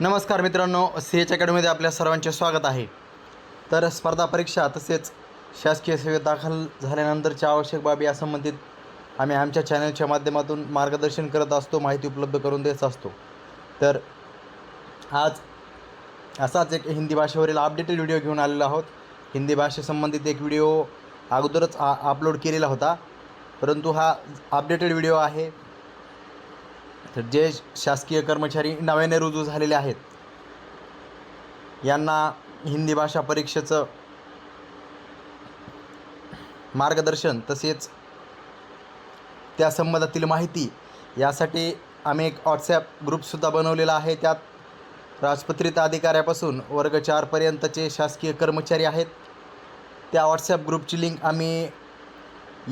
नमस्कार मित्रांनो C H अकॅडमीमध्ये आपल्या सर्वांचे स्वागत आहे. तर स्पर्धा परीक्षा तसेच शासकीय सेवेत दाखल झाल्यानंतरच्या आवश्यक बाबी यासंबंधित आम्ही आमच्या चॅनलच्या माध्यमातून मार्गदर्शन करत असतो माहिती उपलब्ध करून देत असतो. तर आज असाच एक हिंदी भाषेवरील अपडेटेड व्हिडिओ घेऊन आलेलो आहोत. हिंदी भाषेसंबंधित एक व्हिडिओ अगोदरच आ अपलोड केलेला होता. परंतु हा अपडेटेड व्हिडिओ आहे. तर जे शासकीय कर्मचारी नव्याने रुजू झालेले आहेत यांना हिंदी भाषा परीक्षेचं मार्गदर्शन तसेच त्या संबंधातील माहिती यासाठी आम्ही एक व्हॉट्सॲप ग्रुपसुद्धा बनवलेला आहे. त्यात राजपत्रित अधिकाऱ्यापासून वर्ग चारपर्यंतचे शासकीय कर्मचारी आहेत. त्या व्हॉट्सॲप ग्रुपची लिंक आम्ही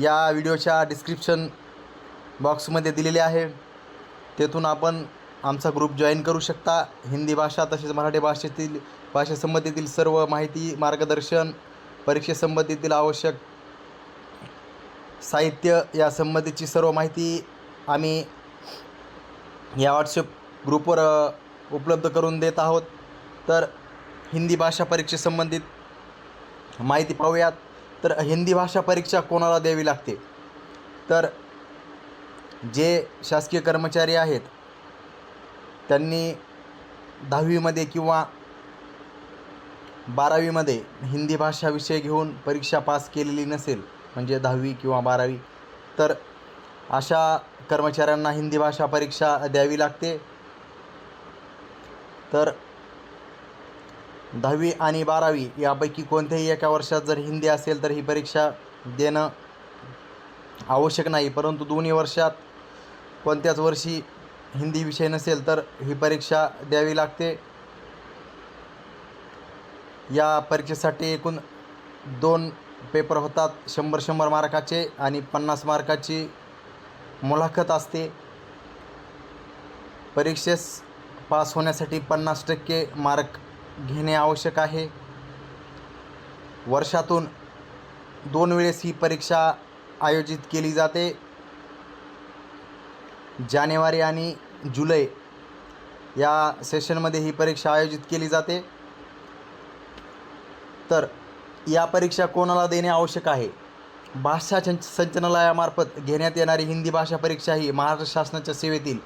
या व्हिडिओच्या डिस्क्रिप्शन बॉक्समध्ये दिलेली आहे. तेथून आपण आमचा ग्रुप जॉईन करू शकता. हिंदी भाषा तसेच मराठी भाषेतील भाषेसंबंधीतील सर्व माहिती मार्गदर्शन परीक्षेसंबंधीतील आवश्यक साहित्य या संबंधीची सर्व माहिती आम्ही या व्हॉट्सअप ग्रुपवर उपलब्ध करून देत आहोत. तर हिंदी भाषा परीक्षेसंबंधित माहिती पाहूयात. तर हिंदी भाषा परीक्षा कोणाला द्यावी लागते? तर जे शासकीय कर्मचारी आहेत त्यांनी दहावीमध्ये किंवा बारावीमध्ये हिंदी भाषा विषय घेऊन परीक्षा पास केलेली नसेल म्हणजे दहावी किंवा बारावी तर अशा कर्मचाऱ्यांना हिंदी भाषा परीक्षा द्यावी लागते. तर दहावी आणि बारावी यापैकी कोणत्याही एका वर्षात जर हिंदी असेल तर ही परीक्षा देणं आवश्यक नाही परंतु दोन्ही वर्षात कोणत्याच वर्षी हिंदी विषय नसेल तर ही परीक्षा द्यावी लागते. या परीक्षेसाठी एकूण दोन पेपर होतात शंभर शंभर मार्काचे आणि पन्नास मार्काची मुलाखत असते. परीक्षेस पास होण्यासाठी पन्नास टक्के मार्क घेणे आवश्यक आहे. वर्षातून दोन वेळेस ही परीक्षा आयोजित केली जाते. जानेवारी आणि जुलै या सेशनमध्ये ही परीक्षा आयोजित केली जाते. तर या परीक्षा कोणाला देणे आवश्यक आहे? भाषा संच संचालनालयामार्फत घेण्यात येणारी हिंदी भाषा परीक्षा ही महाराष्ट्र शासनाच्या सेवेतील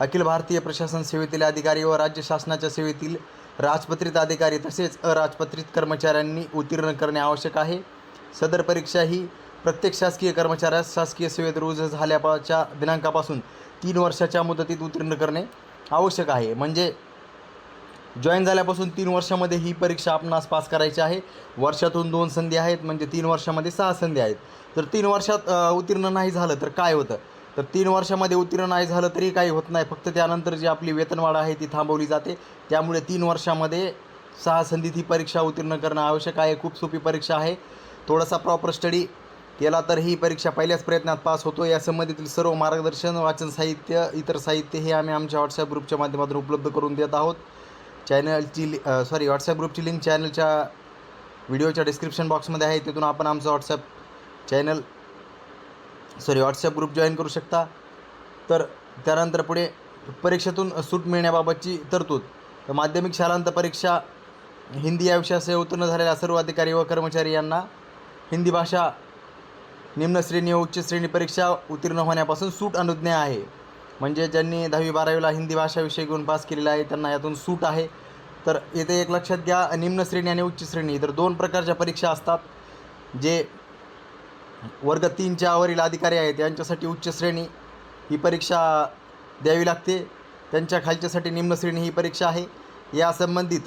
अखिल भारतीय प्रशासन सेवेतील अधिकारी व राज्य शासनाच्या सेवेतील राजपत्रित अधिकारी तसेच अराजपत्रित कर्मचाऱ्यांनी उत्तीर्ण करणे आवश्यक आहे. सदर परीक्षा ही प्रत्येक शासकीय कर्मचाऱ्यास शासकीय सेवेत रुजू झाल्याच्या दिनांकापासून तीन वर्षाच्या मुदतीत उत्तीर्ण करणे आवश्यक आहे. म्हणजे जॉईन झाल्यापासून तीन वर्षामध्ये ही परीक्षा आपणास पास करायची आहे. वर्षातून दोन संधी आहेत म्हणजे तीन वर्षामध्ये सहा संधी आहेत. तर तीन वर्षात उत्तीर्ण नाही झालं तर काय होतं? तर तीन वर्षामध्ये उत्तीर्ण नाही झालं तरी काही होत नाही. फक्त त्यानंतर जी आपली वेतनवाढ आहे ती थांबवली जाते. त्यामुळे तीन वर्षामध्ये सहा संधीत ही परीक्षा उत्तीर्ण करणं आवश्यक आहे. खूप सोपी परीक्षा आहे. थोडासा प्रॉपर स्टडी केला तर ही परीक्षा पहिल्याच प्रयत्नात पास होतो. या संबंधितील सर्व मार्गदर्शन वाचन साहित्य इतर साहित्य हे आम्ही आमच्या व्हॉट्सॲप ग्रुपच्या माध्यमातून उपलब्ध करून देत आहोत. चॅनलची लि सॉरी व्हॉट्सॲप ग्रुपची लिंक चॅनलच्या व्हिडिओच्या डिस्क्रिप्शन बॉक्समध्ये आहे. तिथून आपण आमचं WhatsApp channel sorry WhatsApp group join करू शकता. तर त्यानंतर पुढे परीक्षेतून सूट मिळण्याबाबतची तरतूद. तर माध्यमिक शालांत परीक्षा हिंदी या विषयासह उत्तीर्ण झालेल्या सर्व अधिकारी व कर्मचारी यांना हिंदी भाषा निम्न श्रेणी व उच्च श्रेणी परीक्षा उत्तीर्ण होण्यापासून सूट अनुज्ञा आहे. म्हणजे ज्यांनी दहावी बारावीला हिंदी भाषा विषय घेऊन पास केलेला आहे त्यांना यातून सूट आहे. तर येथे एक लक्षात घ्या निम्न श्रेणी आणि उच्च श्रेणी. तर दोन प्रकारच्या परीक्षा असतात जे वर्ग तीनच्या वरील अधिकारी आहेत. यांच्यासाठी उच्च श्रेणी ही परीक्षा द्यावी लागते. त्यांच्या खालच्यासाठी निम्न श्रेणी ही परीक्षा आहे. या संबंधित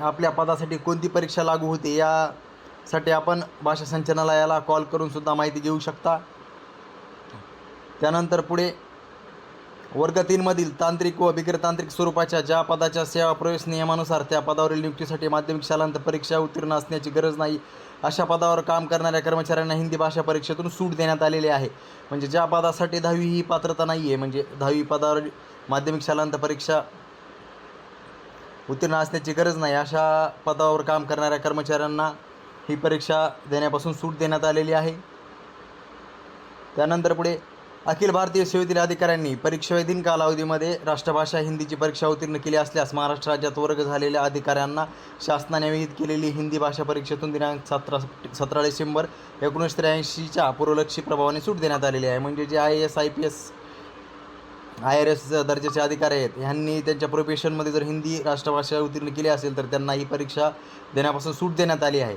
आपल्या पदासाठी कोणती परीक्षा लागू होते या साठी आपण भाषा संचालनालयाला कॉल करून सुद्धा माहिती घेऊ शकता. त्यानंतर पुढे वर्ग तीनमधील तांत्रिक व बिगर तांत्रिक स्वरूपाच्या ज्या पदाच्या सेवा प्रवेश नियमानुसार त्या पदावरील नियुक्तीसाठी माध्यमिक शालांत परीक्षा उत्तीर्ण असण्याची गरज नाही अशा पदावर काम करणाऱ्या कर्मचाऱ्यांना हिंदी भाषा परीक्षेतून सूट देण्यात आलेली आहे. म्हणजे ज्या पदासाठी दहावी ही पात्रता नाही आहे म्हणजे दहावी पदावर माध्यमिक शालांत परीक्षा उत्तीर्ण असण्याची गरज नाही अशा पदावर काम करणाऱ्या कर्मचाऱ्यांना ही परीक्षा देण्यापासून सूट देण्यात आलेली आहे. त्यानंतर पुढे अखिल भारतीय सेवेतील अधिकाऱ्यांनी परीक्षेतील कालावधीमध्ये राष्ट्रभाषा हिंदीची परीक्षा उत्तीर्ण केली असल्यास महाराष्ट्र राज्यात वर्ग झालेल्या अधिकाऱ्यांना शासनाने विहित केलेली हिंदी भाषा परीक्षेतून दिनांक सतरा सतरा डिसेंबर एकोणीसशे त्र्याऐंशीच्या पूर्वलक्षी प्रभावाने सूट देण्यात आलेली आहे. म्हणजे जे I S I P S I R S दर्जाचे अधिकारी आहेत ह्यांनी त्यांच्या प्रोफेशनमध्ये जर हिंदी राष्ट्रभाषा उत्तीर्ण केली असेल तर त्यांना ही परीक्षा देण्यापासून सूट देण्यात आली आहे.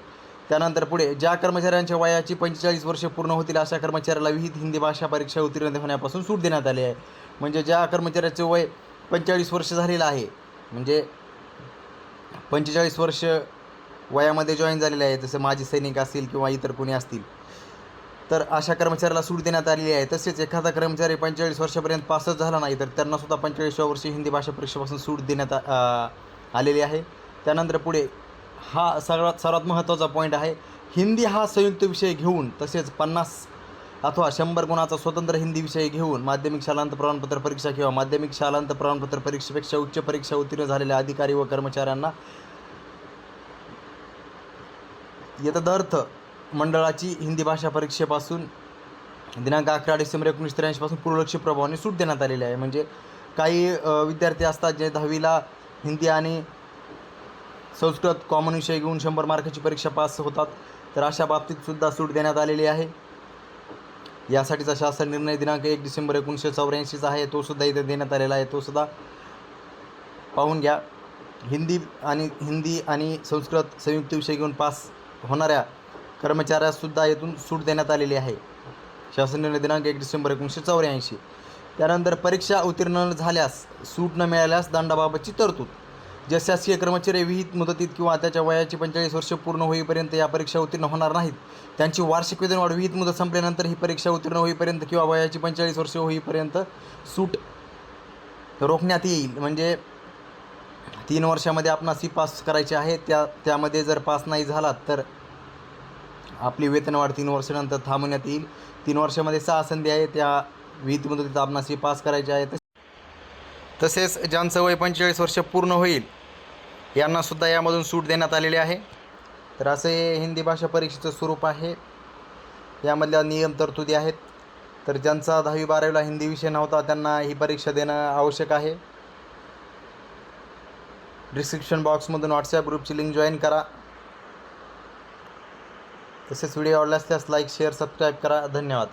त्यानंतर पुढे ज्या कर्मचाऱ्यांच्या वयाची पंचेचाळीस वर्ष पूर्ण होतील अशा कर्मचाऱ्याला विहित हिंदी भाषा परीक्षा उत्तीर्ण होण्यापासून सूट देण्यात आली आहे. म्हणजे ज्या कर्मचाऱ्याचे वय पंचेचाळीस वर्ष झालेलं आहे म्हणजे पंचेचाळीस वर्ष वयामध्ये जॉईन झालेले आहे जसं माजी सैनिक असतील किंवा इतर कोणी असतील तर अशा कर्मचाऱ्याला सूट देण्यात आलेली आहे. तसेच एखादा कर्मचारी पंचेचाळीस वर्षापर्यंत पासच झाला नाही तर त्यांनासुद्धा पंचेचाळीसव्या वर्षी हिंदी भाषा परीक्षेपासून सूट देण्यात आलेली आहे. त्यानंतर पुढे हा सर्वात सर्वात महत्त्वाचा पॉईंट आहे. हिंदी हा संयुक्त विषय घेऊन तसेच पन्नास अथवा शंभर गुणाचा स्वतंत्र हिंदी विषय घेऊन माध्यमिक शालांत प्रमाणपत्र परीक्षा किंवा माध्यमिक शालांत प्रमाणपत्र परीक्षेपेक्षा उच्च परीक्षा उत्तीर्ण झालेल्या अधिकारी व कर्मचाऱ्यांना यथार्थ मंडळाची हिंदी भाषा परीक्षेपासून दिनांक अकरा डिसेंबर एकोणीसशे त्र्याऐंशीपासून पूर्वलक्षी प्रभावाने सूट देण्यात आलेली आहे. म्हणजे काही विद्यार्थी असतात जे दहावीला हिंदी आणि संस्कृत कॉमन विषय घेऊन शंभर मार्काची परीक्षा पास होतात. तर अशा बाबतीतसुद्धा सूट देण्यात आलेली आहे. यासाठीचा शासन निर्णय दिनांक एक डिसेंबर एकोणीसशे चौऱ्याऐंशीचा आहे. तोसुद्धा इथे देण्यात आलेला आहे. तोसुद्धा पाहून घ्या. हिंदी आणि हिंदी आणि संस्कृत संयुक्त विषय घेऊन पास होणाऱ्या कर्मचाऱ्यासुद्धा येथून सूट देण्यात आलेली आहे. शासन निर्णय दिनांक एक डिसेंबर एकोणीसशे चौऱ्याऐंशी. त्यानंतर परीक्षा उत्तीर्ण झाल्यास सूट न मिळाल्यास दंडाबाबतची तरतूद. जे शासकीय कर्मचारी विहित मुदतीत किंवा त्याच्या वयाची पंचेचाळीस वर्ष पूर्ण होईपर्यंत या परीक्षा उत्तीर्ण होणार नाहीत. त्यांची वार्षिक वेतनवाढ विहित मुदत संपल्यानंतर ही परीक्षा उत्तीर्ण होईपर्यंत किंवा वयाची पंचेचाळीस वर्ष होईपर्यंत सूट रोखण्यात येईल. म्हणजे तीन वर्षामध्ये आपणास ही पास करायची आहे त्या त्यामध्ये जर पास नाही झालात तर आपली वेतनवाढ तीन वर्षानंतर थांबवण्यात येईल. तीन वर्षामध्ये सहा संधी आहे त्या विहित मुदतीत आपणास ही पास करायची आहे तसेच ज्यांचं वय पंचेचाळीस वर्ष पूर्ण होईल यांनासुद्धा यामधून सूट देण्यात आलेली आहे. तर असे हिंदी भाषा परीक्षेचं स्वरूप आहे. यामधल्या नियम तरतुदी आहेत. तर ज्यांचा दहावी बारावीला हिंदी विषय नव्हता त्यांना ही परीक्षा देणं आवश्यक आहे. डिस्क्रिप्शन बॉक्समधून व्हॉट्सॲप ग्रुपची लिंक जॉईन करा. तसेच व्हिडिओ आवडल्यास त्यास लाईक शेअर सबस्क्राईब करा. धन्यवाद.